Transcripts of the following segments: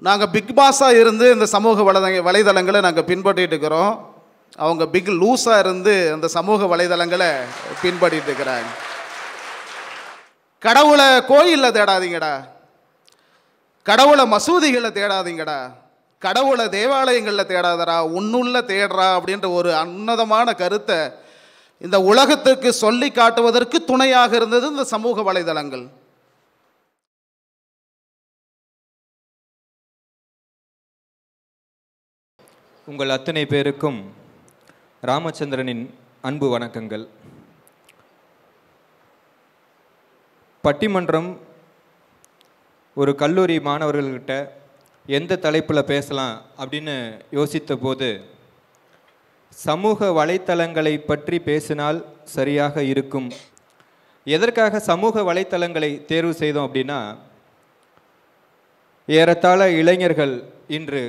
நாங்கள் பிக் பாஸாக இருந்து இந்த சமூக வலை வலைதளங்களை நாங்கள் பின்பற்றிட்டு இருக்கிறோம். அவங்க பிக் லூஸாக இருந்து அந்த சமூக வலைதளங்களை பின்பற்றிட்டு இருக்கிறாங்க. கடவுளை கோயிலில் தேடாதீங்கடா. கடவுளை மசூதிகளை தேடாதீங்கடா. கடவுளை தேவாலயங்களில் தேடாதடா. உன்னுள்ள தேடுறா அப்படின்ற ஒரு உன்னதமான கருத்தை இந்த உலகத்துக்கு சொல்லி காட்டுவதற்கு துணையாக இருந்தது இந்த சமூக வலைதளங்கள். உங்கள் அத்தனை பேருக்கும் ராமச்சந்திரனின் அன்பு வணக்கங்கள். பட்டிமன்றம் ஒரு கல்லூரி மாணவர்கள்கிட்ட எந்த தலைப்பில் பேசலாம் அப்படின்னு யோசித்த போது சமூக வலைத்தளங்களை பற்றி பேசினால் சரியாக இருக்கும். எதற்காக சமூக வலைத்தளங்களை தேர்வு செய்தோம் அப்படின்னா ஏறத்தாழ இளைஞர்கள் இன்று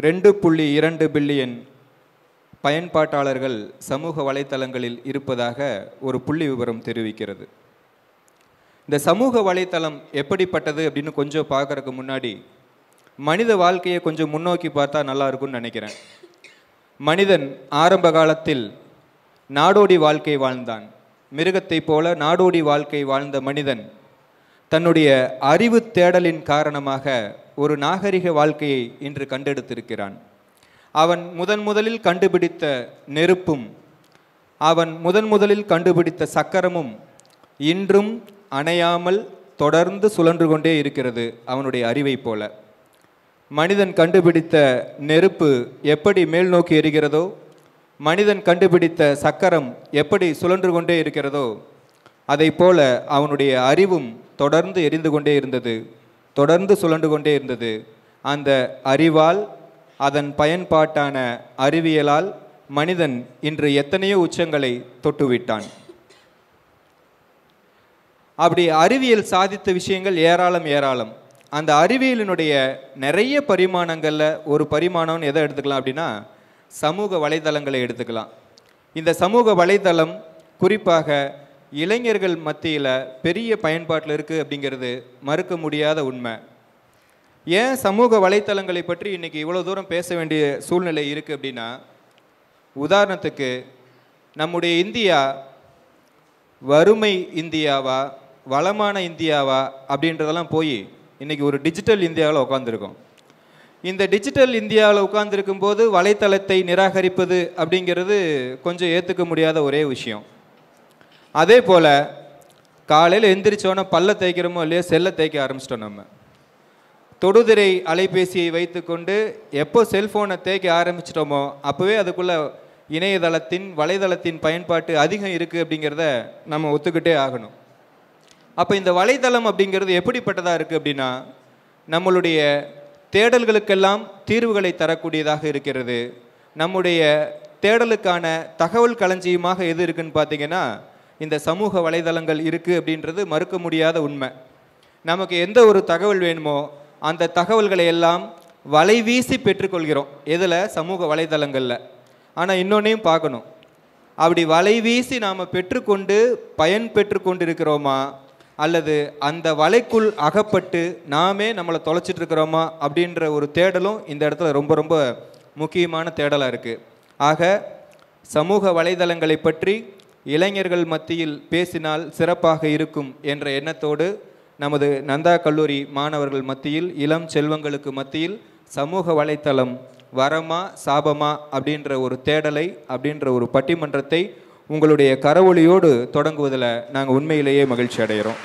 ரெண்டு புள்ளி இரண்டு பில்லியன் பயன்பாட்டாளர்கள் சமூக வலைத்தளங்களில் இருப்பதாக ஒரு புள்ளி விவரம் தெரிவிக்கிறது. இந்த சமூக வலைத்தளம் எப்படிப்பட்டது அப்படின்னு கொஞ்சம் பார்க்குறதுக்கு முன்னாடி மனித வாழ்க்கையை கொஞ்சம் முன்னோக்கி பார்த்தா நல்லா இருக்கும்னு நினைக்கிறேன். மனிதன் ஆரம்ப காலத்தில் நாடோடி வாழ்க்கை வாழ்ந்தான். மிருகத்தைப் போல நாடோடி வாழ்க்கை வாழ்ந்த மனிதன் தன்னுடைய அறிவு தேடலின் காரணமாக ஒரு நாகரிக வாழ்க்கையை இன்று கண்டெடுத்திருக்கிறான். அவன் முதன் முதலில் கண்டுபிடித்த நெருப்பும் அவன் முதன் முதலில் கண்டுபிடித்த சக்கரமும் இன்றும் அணையாமல் தொடர்ந்து சுழன்று கொண்டே இருக்கிறது அவனுடைய அறிவைப் போல. மனிதன் கண்டுபிடித்த நெருப்பு எப்படி மேல் நோக்கி எரிகிறதோ மனிதன் கண்டுபிடித்த சக்கரம் எப்படி சுழன்று கொண்டே இருக்கிறதோ அதை போல அவனுடைய அறிவும் தொடர்ந்து எரிந்து கொண்டே இருந்தது. தொடர்ந்து சுழண்டு கொண்டே இருந்தது. அந்த அறிவால் அதன் பயன்பாட்டான அறிவியலால் மனிதன் இன்று எத்தனையோ உச்சங்களை தொட்டுவிட்டான். அப்படி அறிவியல் சாதித்த விஷயங்கள் ஏராளம் ஏராளம். அந்த அறிவியலினுடைய நிறைய பரிமாணங்களில் ஒரு பரிமாணம்னு எதை எடுத்துக்கலாம் அப்படின்னா சமூக வலைதளங்களை எடுத்துக்கலாம். இந்த சமூக வலைதளம் குறிப்பாக இளைஞர்கள் மத்தியில் பெரிய பயன்பாட்டில் இருக்குது அப்படிங்கிறது மறுக்க முடியாத உண்மை. ஏன் சமூக வலைத்தளங்களை பற்றி இன்றைக்கி இவ்வளோ தூரம் பேச வேண்டிய சூழ்நிலை இருக்குது அப்படின்னா உதாரணத்துக்கு நம்முடைய இந்தியா வறுமை இந்தியாவா வளமான இந்தியாவா அப்படின்றதெல்லாம் போய் இன்றைக்கி ஒரு டிஜிட்டல் இந்தியாவில் உட்காந்துருக்கோம் இந்த டிஜிட்டல் இந்தியாவில் உட்காந்துருக்கும் போது வலைத்தளத்தை நிராகரிப்பது அப்படிங்கிறது கொஞ்சம் ஏற்றுக்க முடியாத ஒரே விஷயம். அதே போல் காலையில் எந்திரிச்சோன்னே பல்ல தேய்க்கிறோமோ இல்லையோ செல்லை தேய்க்க ஆரம்பிச்சிட்டோம் நம்ம. தொடுதிரை அலைபேசியை வைத்துக்கொண்டு எப்போ செல்ஃபோனை தேய்க்க ஆரம்பிச்சிட்டோமோ அப்போவே அதுக்குள்ளே இணையதளத்தின் வலைதளத்தின் பயன்பாட்டு அதிகம் இருக்குது அப்படிங்கிறத நம்ம ஒத்துக்கிட்டே ஆகணும். அப்போ இந்த வலைதளம் அப்படிங்கிறது எப்படிப்பட்டதாக இருக்குது அப்படின்னா நம்மளுடைய தேடல்களுக்கெல்லாம் தீர்வுகளை தரக்கூடியதாக இருக்கிறது. நம்முடைய தேடலுக்கான தகவல் களஞ்சியமாக எது இருக்குன்னு பார்த்தீங்கன்னா இந்த சமூக வலைதளங்கள் இருக்குது அப்படின்றது மறுக்க முடியாத உண்மை. நமக்கு எந்த ஒரு தகவல் வேணுமோ அந்த தகவல்களை எல்லாம் வலைவீசி பெற்றுக்கொள்கிறோம் எதில்? சமூக வலைதளங்களில். ஆனால் இன்னொன்னையும் பார்க்கணும். அப்படி வலைவீசி நாம் பெற்றுக்கொண்டு பயன் பெற்று கொண்டிருக்கிறோமா அல்லது அந்த வலைக்குள் அகப்பட்டு நாமே நம்மளை தொலைச்சிட்டு இருக்கிறோமா அப்படின்ற ஒரு தேடலும் இந்த இடத்துல ரொம்ப ரொம்ப முக்கியமான தேடலாக இருக்குது ஆக சமூக வலைதளங்களை பற்றி இளைஞர்கள் மத்தியில் பேசினால் சிறப்பாக இருக்கும் என்ற எண்ணத்தோடு நமது நந்தா கல்லூரி மாணவர்கள் மத்தியில் இளம் செல்வங்களுக்கு மத்தியில் சமூக வலைத்தளம் வரமா சாபமா அப்படின்ற ஒரு தேடலை அப்படின்ற ஒரு பட்டிமன்றத்தை உங்களுடைய கரவொலியோடு தொடங்குவதில் நாங்கள் உண்மையிலேயே மகிழ்ச்சி அடைகிறோம்.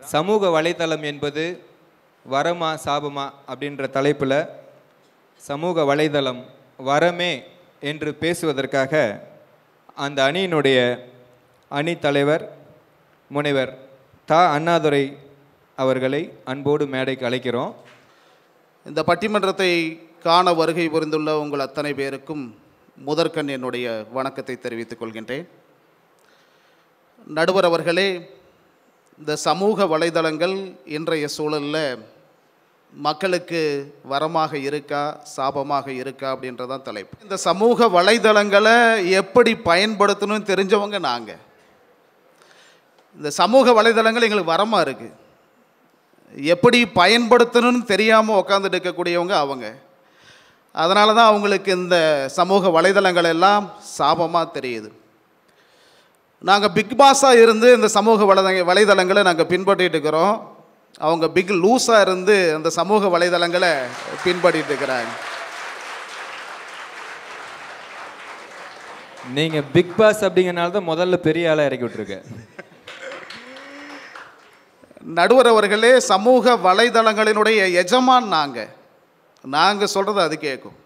சமூக வலைத்தளம் என்பது வரமா சாபமா அப்படின்ற தலைப்பில் சமூக வலைதளம் வரமே என்று பேசுவதற்காக அந்த அணியினுடைய அணி தலைவர் முனைவர் தா. அண்ணாதுரை அவர்களை அன்போடு மேடைக்கு அழைக்கிறோம். இந்த பட்டிமன்றத்தை காண வருகை புரிந்துள்ள உங்கள் அத்தனை பேருக்கும் முதற்கண் என்னுடைய வணக்கத்தை தெரிவித்துக் கொள்கின்றேன். நடுவர் அவர்களே இந்த சமூக வலைதளங்கள் இன்றைய சூழலில் மக்களுக்கு வரமாக இருக்கா சாபமாக இருக்கா அப்படின்றதான் தலைப்பு. இந்த சமூக வலைதளங்களை எப்படி பயன்படுத்தணும்னு தெரிஞ்சவங்க நாங்கள் இந்த சமூக வலைதளங்கள் எங்களுக்கு வரமாக இருக்குது எப்படி பயன்படுத்தணும்னு தெரியாமல் உட்காந்துட்டு இருக்கக்கூடியவங்க அவங்க. அதனால தான் அவங்களுக்கு இந்த சமூக வலைதளங்கள் எல்லாம் சாபமாக தெரியுது. நாங்கள் பிக் பாஸாக இருந்து இந்த சமூக வலைதள வலைதளங்களை நாங்கள் பின்பற்றிட்டு இருக்கிறோம். அவங்க பிக் லூஸாக இருந்து அந்த சமூக வலைதளங்களை பின்பற்றிட்டு இருக்கிறாங்க. நீங்க பிக் பாஸ் அப்படிங்கறனால தான் முதல்ல பெரிய ஆளா இறக்கி விட்டுருக்க. நடுவர் அவர்களே சமூக வலைதளங்களினுடைய எஜமான் நாங்கள் நாங்கள் சொல்கிறது அது கேட்கும்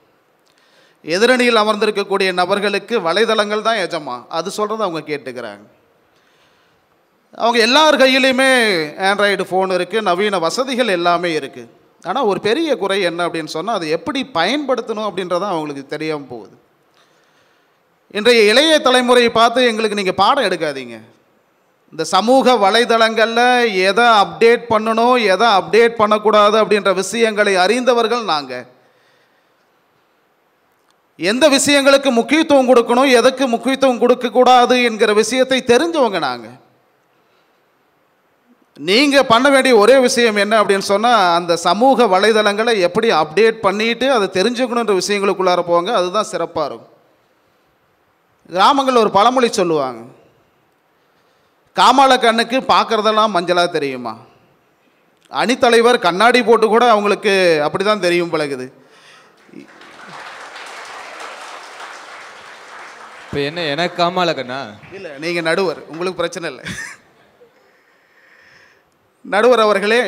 எதிரணியில் அமர்ந்திருக்கக்கூடிய நபர்களுக்கு வலைதளங்கள் தான் எஜமான். அது சொல்கிறத அவங்க கேட்டுக்கிறாங்க. அவங்க எல்லார் கையிலையுமே ஆண்ட்ராய்டு ஃபோன் இருக்குது நவீன வசதிகள் எல்லாமே இருக்குது ஆனால் ஒரு பெரிய குறை என்ன அப்படின்னு சொன்னால் அதை எப்படி பயன்படுத்தணும் அப்படின்றதான் அவங்களுக்கு தெரியாமல் போகுது. இன்றைய இளைய தலைமுறையை பார்த்து எங்களுக்கு நீங்கள் பாடம் எடுக்காதீங்க. இந்த சமூக வலைதளங்களில் எதை அப்டேட் பண்ணணும் எதை அப்டேட் பண்ணக்கூடாது அப்படின்ற விஷயங்களை அறிந்தவர்கள் நாங்கள் எந்த விஷயங்களுக்கு முக்கியத்துவம் கொடுக்கணும் எதுக்கு முக்கியத்துவம் கொடுக்கக்கூடாது என்கிற விஷயத்தை தெரிஞ்சவங்க நாங்கள் நீங்கள் பண்ண வேண்டிய ஒரே விஷயம் என்ன அப்படின்னு சொன்னால் அந்த சமூக வலைதளங்களை எப்படி அப்டேட் பண்ணிட்டு அதை தெரிஞ்சுக்கணுன்ற விஷயங்களுக்குள்ளார போங்க அதுதான் சிறப்பாக இருக்கும். கிராமங்களில் ஒரு பழமொழி சொல்லுவாங்க. காமால கண்ணுக்கு பார்க்குறதெல்லாம் மஞ்சளாக தெரியுமா? அணித்தலைவர் கண்ணாடி போட்டு கூட அவங்களுக்கு அப்படி தான் தெரியும் பழகுது இப்போ என்ன எனக்கு காமால கண்ணா? இல்லை நீங்கள் நடுவர் உங்களுக்கு பிரச்சனை இல்லை. நடுவர் அவர்களே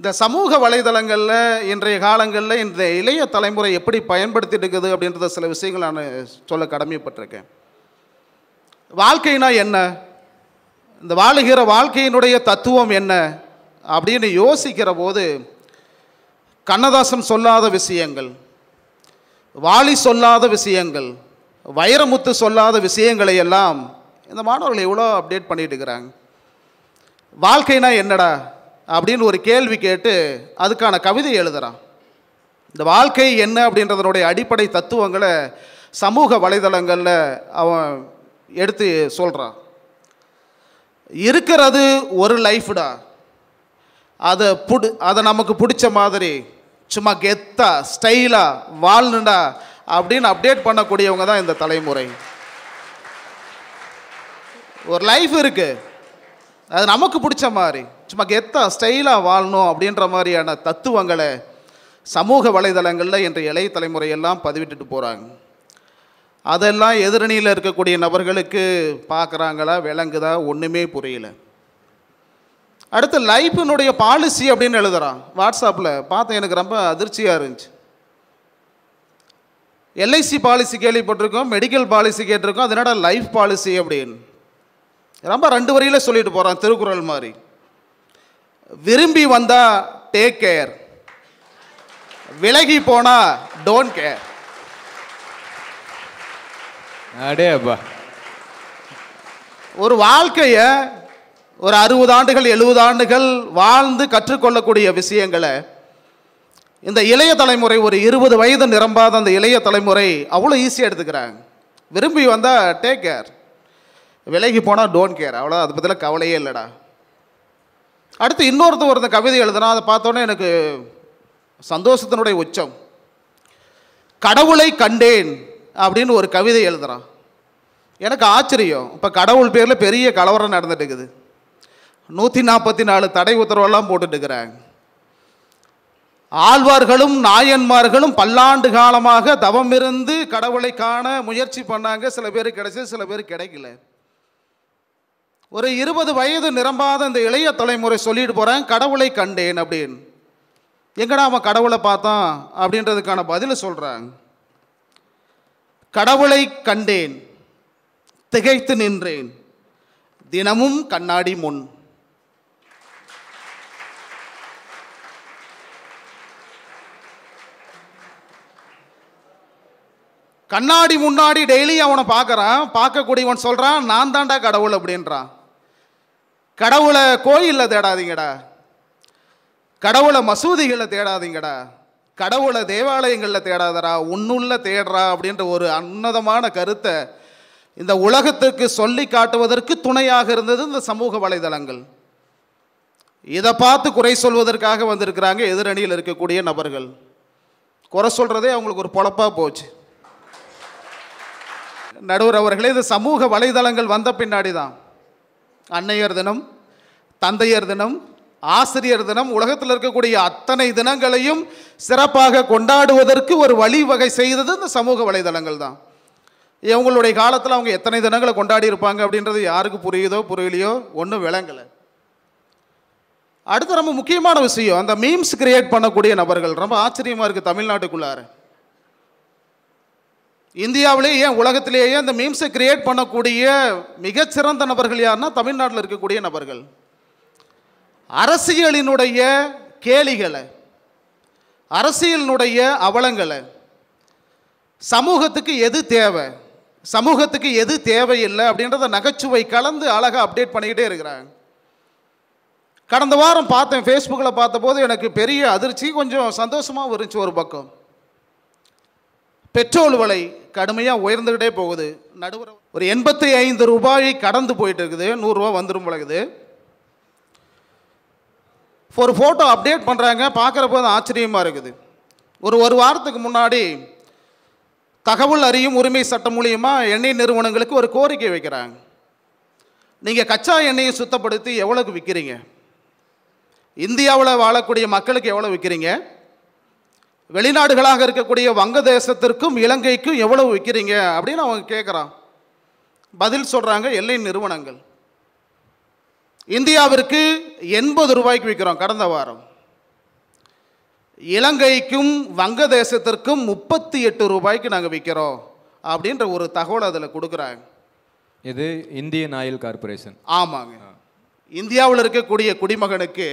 இந்த சமூக வலைதளங்களில் இன்றைய காலங்களில் இந்த இளைய தலைமுறை எப்படி பயன்படுத்திட்டு இருக்குது அப்படின்றத சில விஷயங்கள் நான் சொல்ல கடமைப்பட்டிருக்கேன். வாழ்க்கைனா என்ன? இந்த வாழுகிற வாழ்க்கையினுடைய தத்துவம் என்ன? அப்படின்னு யோசிக்கிற போது கண்ணதாசன் சொல்லாத விஷயங்கள் வாலி சொல்லாத விஷயங்கள் வைரமுத்து சொல்லாத விஷயங்களை எல்லாம் இந்த மாணவர்கள் எவ்வளோ அப்டேட் பண்ணிட்டு இருக்கிறாங்க வாழ்க்கைனா என்னடா? அப்படின்னு ஒரு கேள்வி கேட்டு அதுக்கான கவிதை எழுதுறான். இந்த வாழ்க்கை என்ன அப்படின்றதனுடைய அடிப்படை தத்துவங்களை சமூக வலைதளங்களில் அவன் எடுத்து சொல்கிறான் இருக்கிறது ஒரு லைஃப்டா அதை புடு அதை நமக்கு பிடிச்ச மாதிரி சும்மா கெத்தா ஸ்டைலாக வாழ்னுடா அப்படின்னு அப்டேட் பண்ணக்கூடியவங்க தான் இந்த தலைமுறை. ஒரு லைஃப் இருக்குது அது நமக்கு பிடிச்ச மாதிரி. சும்மா கெத்தா ஸ்டைலாக வாழணும் அப்படின்ற மாதிரியான தத்துவங்களை சமூக வலைதளங்களில் இன்றைய இளைய தலைமுறையெல்லாம் பதிவிட்டுட்டு போகிறாங்க அதெல்லாம் எதிரணியில் இருக்கக்கூடிய நபர்களுக்கு பார்க்குறாங்களா விளங்குதா ஒன்றுமே புரியல. அடுத்து லைஃபினுடைய பாலிசி அப்படின்னு எழுதுகிறான் வாட்ஸ்அப்பில் பார்த்தேன் எனக்கு ரொம்ப அதிர்ச்சியாக இருந்துச்சு. எல்ஐசி பாலிசி கேள்விப்பட்டிருக்கோம் மெடிக்கல் பாலிசி கேட்டிருக்கோம் அது லைஃப் பாலிசி அப்படின்னு. ரொம்ப ரெண்டு வரியில் சொல்லிட்டு போகிறான் திருக்குறள் மாதிரி. விரும்பி வந்தா டேக் கேர் விலகி போனா டோன்ட் கேர் அடே அப்பா. ஒரு வாழ்க்கையை ஒரு அறுபது ஆண்டுகள் எழுபது ஆண்டுகள் வாழ்ந்து கற்றுக்கொள்ளக்கூடிய விஷயங்களை இந்த இளைய தலைமுறை ஒரு இருபது வயது நிரம்பாத அந்த இளைய தலைமுறை அவ்வளோ ஈஸியாக எடுத்துக்கிறாங்க. விரும்பி வந்தால் டேக் கேர் விலகி போனால் டோன்ட் கேர் அவ்வளோ அதை பற்றிலாம் கவலையே இல்லைடா. அடுத்து இன்னொருத்தர் ஒருத்தன் கவிதை எழுதுனா அதை பார்த்தோன்னே எனக்கு சந்தோஷத்தினுடைய உச்சம். கடவுளை கண்டேன் அப்படின்னு ஒரு கவிதை எழுதுகிறான் எனக்கு ஆச்சரியம். இப்போ கடவுள் பேரில் பெரிய கலவரம் நடந்துட்டு இருக்குது. நூற்றி நாற்பத்தி நாலு தடை உத்தரவெல்லாம் போட்டுட்டுருக்கிறாங்க ஆழ்வார்களும் நாயன்மார்களும் பல்லாண்டு காலமாக தவம் இருந்து கடவுளை காண முயற்சி பண்ணாங்க. சில பேர் கிடைச்சது சில பேர் கிடைக்கல. ஒரு இருபது வயது நிரம்பாத இந்த இளைய தலைமுறை சொல்லிட்டு போகிறேன் கடவுளை கண்டேன் அப்படின்னு. எங்கடா அவன் கடவுளை பார்த்தான் அப்படின்றதுக்கான பதிலை சொல்கிறாங்க கடவுளை கண்டேன் திகைத்து நின்றேன் தினமும் கண்ணாடி முன். கண்ணாடி முன்னாடி டெய்லி அவனை பார்க்குறான் பார்க்கக்கூடியவன் சொல்கிறான் நான் தான்டா கடவுள் அப்படின்றான். கடவுளை கோயிலில் தேடாதீங்கடா. கடவுளை மசூதிகளில் தேடாதீங்கடா. கடவுளை தேவாலயங்களில் தேடாதடா. உன்னுள்ள தேடுறா அப்படின்ற ஒரு உன்னதமான கருத்தை இந்த உலகத்திற்கு சொல்லி காட்டுவதற்கு துணையாக இருந்தது இந்த சமூக வலைதளங்கள். இதை பார்த்து குறை சொல்வதற்காக வந்திருக்கிறாங்க எதிரணியில் இருக்கக்கூடிய நபர்கள். குறை சொல்கிறதே அவங்களுக்கு ஒரு பொழப்பாக போச்சு. நடுவர் அவர்களே இது சமூக வலைதளங்கள் வந்த பின்னாடி தான் அன்னையர் தினம் தந்தையர் தினம் ஆசிரியர் தினம் உலகத்தில் இருக்கக்கூடிய அத்தனை தினங்களையும் சிறப்பாக கொண்டாடுவதற்கு ஒரு வழிவகை செய்தது இந்த சமூக வலைதளங்கள் தான். இவங்களுடைய காலத்தில் அவங்க எத்தனை தினங்களை கொண்டாடி இருப்பாங்க அப்படின்றது யாருக்கு புரியுதோ புரியலையோ ஒன்றும் விளங்கலை. அடுத்து ரொம்ப முக்கியமான விஷயம் அந்த மீம்ஸ் கிரியேட் பண்ணக்கூடிய நபர்கள். ரொம்ப ஆச்சரியமாக இருக்குது தமிழ்நாட்டுக்குள்ளார. இந்தியாவிலேயே ஏன் உலகத்திலேயே அந்த மீம்ஸை கிரியேட் பண்ணக்கூடிய மிகச்சிறந்த நபர்கள் யாருன்னா தமிழ்நாட்டில் இருக்கக்கூடிய நபர்கள். அரசியலினுடைய கேலிகளை அரசியலினுடைய அவலங்களை சமூகத்துக்கு எது தேவை சமூகத்துக்கு எது தேவையில்லை அப்படின்றத நகைச்சுவை கலந்து அழகாக அப்டேட் பண்ணிக்கிட்டே இருக்கிறாங்க. கடந்த வாரம் பார்த்தேன் ஃபேஸ்புக்கில் பார்த்தபோது எனக்கு பெரிய அதிர்ச்சி கொஞ்சம் சந்தோஷமாகவும் இருந்துச்சு ஒரு பக்கம். பெட்ரோல் விலை கடுமையாக உயர்ந்துக்கிட்டே போகுது. நடுவர் ஒரு எண்பத்தி ஐந்து ரூபாயை கடந்து போயிட்டு இருக்குது. நூறுரூவா வந்துடும் பழகுது ஒரு ஃபோட்டோ அப்டேட் பண்ணுறாங்க பார்க்குறப்போ அது ஆச்சரியமாக இருக்குது. ஒரு ஒரு வாரத்துக்கு முன்னாடி தகவல் அறியும் உரிமை சட்டம் மூலியமாக எண்ணெய் நிறுவனங்களுக்கு ஒரு கோரிக்கை வைக்கிறாங்க. நீங்கள் கச்சா எண்ணெயை சுத்தப்படுத்தி எவ்வளோக்கு விற்கிறீங்க இந்தியாவில் வாழக்கூடிய மக்களுக்கு எவ்வளோ விற்கிறீங்க வெளிநாடுகளாக இருக்கக்கூடிய வங்கதேசத்திற்கும் இலங்கைக்கும் எவ்வளவு விற்கிறீங்க அப்படின்னு அவங்க கேட்குறான் பதில் சொல்கிறாங்க எல்லை நிறுவனங்கள். இந்தியாவிற்கு எண்பது ரூபாய்க்கு விற்கிறோம் கடந்த வாரம். இலங்கைக்கும் வங்கதேசத்திற்கும் முப்பத்தி எட்டு ரூபாய்க்கு நாங்கள் விற்கிறோம் அப்படின்ற ஒரு தகவல் அதில் கொடுக்குறாங்க. இது இந்தியன் ஆயில் கார்ப்பரேஷன். ஆமாங்க. இந்தியாவில் இருக்கக்கூடிய குடிமகனுக்கு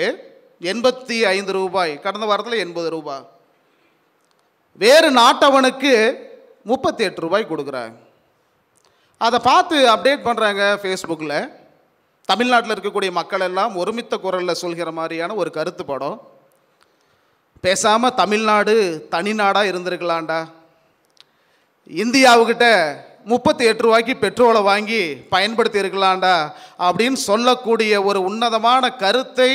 எண்பத்தி ஐந்து ரூபாய் கடந்த வாரத்தில் எண்பது ரூபாய் வேறு நாட்டவனுக்கு முப்பத்தி எட்டு ரூபாய் கொடுக்குறாங்க. அதை பார்த்து அப்டேட் பண்ணுறாங்க ஃபேஸ்புக்கில் தமிழ்நாட்டில் இருக்கக்கூடிய மக்கள் எல்லாம் ஒருமித்த குரலில் சொல்கிற மாதிரியான ஒரு கருத்து படம் பேசாமல் தமிழ்நாடு தனிநாடாக இருந்திருக்கலாம்டா. இந்தியாவுக்கிட்ட முப்பத்தி எட்டு ரூபாய்க்கு பெட்ரோலை வாங்கி பயன்படுத்தி இருக்கலாம்டா அப்படின்னு சொல்லக்கூடிய ஒரு உன்னதமான கருத்தை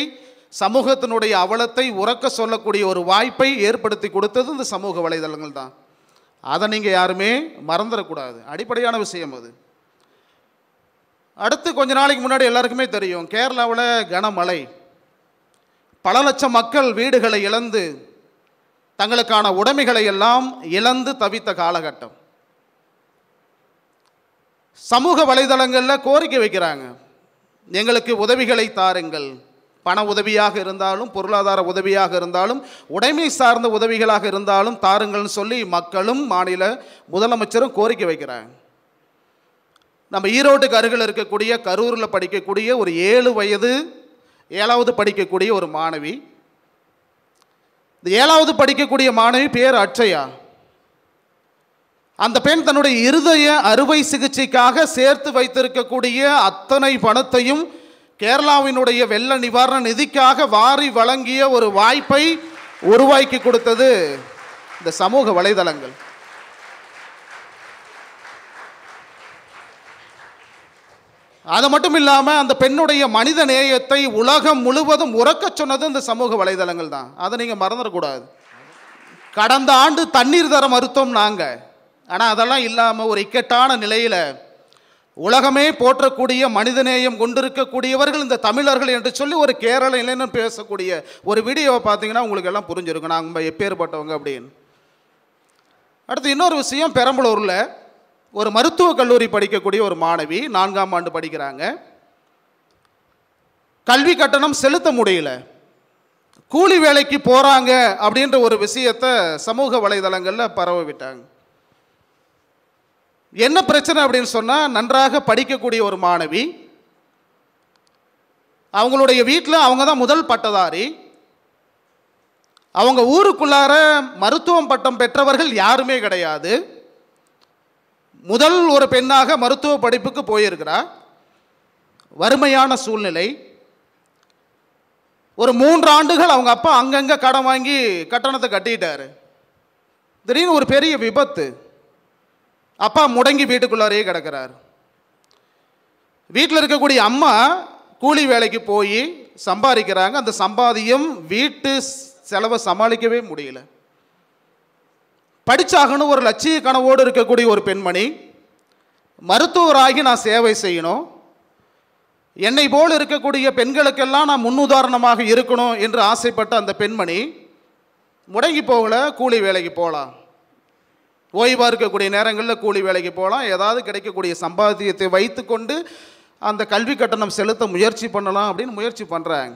சமூகத்தினுடைய அவலத்தை உறக்க சொல்லக்கூடிய ஒரு வாய்ப்பை ஏற்படுத்தி கொடுத்தது இந்த சமூக வலைதளங்கள் தான் அதை நீங்கள் யாருமே மறந்துடக்கூடாது. அடிப்படையான விஷயம் அது. அடுத்து கொஞ்ச நாளைக்கு முன்னாடி எல்லாருக்குமே தெரியும் கேரளாவில் கனமழை. பல லட்சம் மக்கள் வீடுகளை இழந்து தங்களுக்கான உடைமைகளை எல்லாம் இழந்து தவித்த காலகட்டம். சமூக வலைதளங்களில் கோரிக்கை வைக்கிறாங்க. எங்களுக்கு உதவிகளை தாருங்கள். பண உதவியாக இருந்தாலும் பொருளாதார உதவியாக இருந்தாலும் உடைமை சார்ந்த உதவிகளாக இருந்தாலும் தாருங்கள்னு சொல்லி மக்களும் மாநில முதலமைச்சரும் கோரிக்கை வைக்கிறாங்க. நம்ம ஈரோட்டுக்கு அருகில் இருக்கக்கூடிய கரூரில் படிக்கக்கூடிய ஒரு ஏழு வயது ஏழாவது படிக்கக்கூடிய ஒரு மாணவி. இந்த ஏழாவது படிக்கக்கூடிய மாணவி பேர் அட்சயா. அந்த பெண் தன்னுடைய இருதய அறுவை சிகிச்சைக்காக சேர்த்து வைத்திருக்கக்கூடிய அத்தனை பணத்தையும் கேரளாவினுடைய வெள்ள நிவாரண நிதிக்காக வாரி வழங்கிய ஒரு வாய்ப்பை உருவாக்கி கொடுத்தது இந்த சமூக வலைதளங்கள். அது மட்டும் இல்லாமல் அந்த பெண்ணுடைய மனித நேயத்தை உலகம் முழுவதும் உறக்க சொன்னது இந்த சமூக வலைதளங்கள் தான். அதை நீங்கள் மறந்துடக்கூடாது கடந்த ஆண்டு தண்ணீர் தர மறுத்தோம் நாங்கள் ஆனால் அதெல்லாம் இல்லாமல் ஒரு இக்கட்டான நிலையில் உலகமே போற்றக்கூடிய மனிதநேயம் கொண்டிருக்கக்கூடியவர்கள் இந்த தமிழர்கள் என்று சொல்லி ஒரு கேரள இளைஞன் பேசக்கூடிய ஒரு வீடியோவை பார்த்தீங்கன்னா உங்களுக்கு எல்லாம் புரிஞ்சிருக்கும். நாங்கள் எப்பேற்பட்டவங்க அப்படின்னு. அடுத்து இன்னொரு விஷயம் பெரம்பலூரில் ஒரு மருத்துவக் கல்லூரி படிக்கக்கூடிய ஒரு மாணவி நான்காம் ஆண்டு படிக்கிறாங்க. கல்வி கட்டணம் செலுத்த முடியல. கூலி வேலைக்கு போகிறாங்க அப்படின்ற ஒரு விஷயத்தை சமூக வலைதளங்களில் பரவ விட்டாங்க என்ன பிரச்சனை அப்படின்னு சொன்னால் நன்றாக படிக்கக்கூடிய ஒரு மாணவி அவங்களுடைய வீட்டில் அவங்க தான் முதல் பட்டதாரி அவங்க ஊருக்குள்ளார மருத்துவம் பட்டம் பெற்றவர்கள் யாருமே கிடையாது. முதல் ஒரு பெண்ணாக மருத்துவ படிப்புக்கு போயிருக்கிறா. வறுமையான சூழ்நிலை. ஒரு மூன்று ஆண்டுகள் அவங்க அப்பா அங்கங்கே கடன் வாங்கி கட்டணத்தை கட்டிட்டார். திடீர்னு ஒரு பெரிய விபத்து. அப்பா முடங்கி வீட்டுக்குள்ளாரே கிடக்கிறார். வீட்டில் இருக்கக்கூடிய அம்மா கூலி வேலைக்கு போய் சம்பாதிக்கிறாங்க. அந்த சம்பாதியம் வீட்டு செலவை சமாளிக்கவே முடியல. படிச்சாகணும் ஒரு லட்சிய கனவோடு இருக்கக்கூடிய ஒரு பெண்மணி. மருத்துவராகி நான் சேவை செய்யணும். என்னை போல் இருக்கக்கூடிய பெண்களுக்கெல்லாம் நான் முன்னுதாரணமாக இருக்கணும் என்று ஆசைப்பட்ட அந்த பெண்மணி முடங்கி போகல கூலி வேலைக்கு போகலாம். ஓய்வாக இருக்கக்கூடிய நேரங்களில் கூலி வேலைக்கு போகலாம். ஏதாவது கிடைக்கக்கூடிய சம்பாத்தியத்தை வைத்துக்கொண்டு அந்த கல்வி கட்டணம் செலுத்த முயற்சி பண்ணலாம் அப்படின்னு முயற்சி பண்ணுறாங்க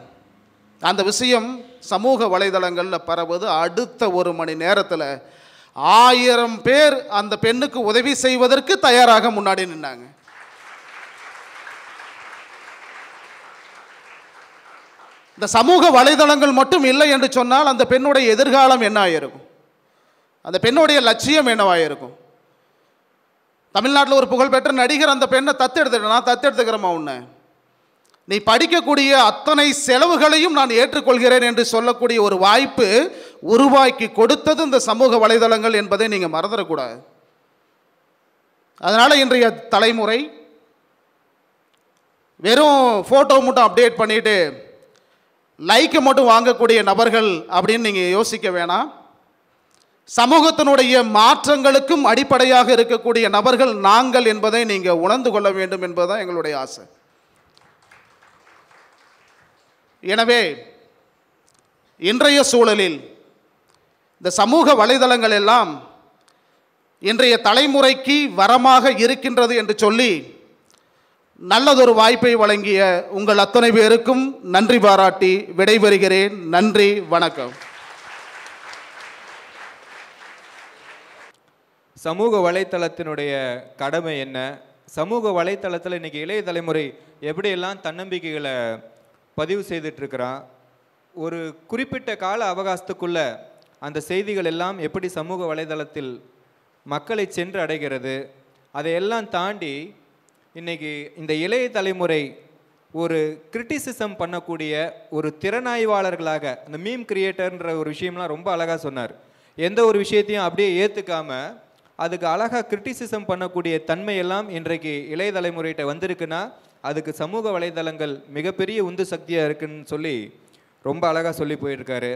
அந்த விஷயம் சமூக வலைதளங்களில் பரவுது. அடுத்த ஒரு மணி நேரத்தில் ஆயிரம் பேர் அந்த பெண்ணுக்கு உதவி செய்வதற்கு தயாராக முன்னாடி நின்னாங்க. இந்த சமூக வலைதளங்கள் மட்டும் இல்லை என்று சொன்னால் அந்த பெண்ணுடைய எதிர்காலம் என்ன ஆயிருக்கும் அந்த பெண்ணுடைய லட்சியம் என்னவாயிருக்கும்? தமிழ்நாட்டில் ஒரு புகழ்பெற்ற நடிகர் அந்த பெண்ணை தத்தெடுத்துட்டு நான் தத்தெடுத்துக்கிறேம்மா உன்னை. நீ படிக்கக்கூடிய அத்தனை செலவுகளையும் நான் ஏற்றுக்கொள்கிறேன் என்று சொல்லக்கூடிய ஒரு வாய்ப்பு உருவாக்கி கொடுத்தது இந்த சமூக வலைதளங்கள் என்பதை நீங்கள் மறந்துடக்கூடாது. அதனால் இன்றைய தலைமுறை வெறும் ஃபோட்டோ மட்டும் அப்டேட் பண்ணிட்டு லைக்கை மட்டும் வாங்கக்கூடிய நபர்கள் அப்படின்னு நீங்கள் யோசிக்க வேணாம். சமூகத்தினுடைய மாற்றங்களுக்கும் அடிப்படையாக இருக்கக்கூடிய நபர்கள் நாங்கள் என்பதை நீங்கள் உணர்ந்து கொள்ள வேண்டும் என்பதுதான் எங்களுடைய ஆசை. எனவே இன்றைய சூழலில் இந்த சமூக வலைதளங்கள் எல்லாம் இன்றைய தலைமுறைக்கு வரமாக இருக்கின்றது என்று சொல்லி நல்லதொரு வாய்ப்பை வழங்கிய உங்கள் அத்தனை பேருக்கும் நன்றி பாராட்டி விடைபெறுகிறேன். நன்றி வணக்கம். சமூக வலைத்தளத்தினுடைய கடமை என்ன? சமூக வலைத்தளத்தில் இன்றைக்கி இளைய தலைமுறை எப்படியெல்லாம் தன்னம்பிக்கைகளை பதிவு செய்துட்ருக்கிறான் ஒரு குறிப்பிட்ட கால அவகாசத்துக்குள்ளே அந்த செய்திகள் எல்லாம் எப்படி சமூக வலைதளத்தில் மக்களை சென்று அடைகிறது அதையெல்லாம் தாண்டி இன்னைக்கு இந்த இளைய தலைமுறை ஒரு கிரிட்டிசிசம் பண்ணக்கூடிய ஒரு திறனாய்வாளர்களாக அந்த மீம் கிரியேட்டர்ன்ற ஒரு விஷயம்லாம் ரொம்ப அழகாக சொன்னார். எந்த ஒரு விஷயத்தையும் அப்படியே ஏற்றுக்காம அதுக்கு அழகாக கிரிட்டிசிசம் பண்ணக்கூடிய தன்மையெல்லாம் இன்றைக்கு இளைய தலைமுறைகிட்ட வந்திருக்குன்னா அதுக்கு சமூக வலைதளங்கள் மிகப்பெரிய உந்து சக்தியாக இருக்குன்னு சொல்லி ரொம்ப அழகாக சொல்லி போயிருக்காரு.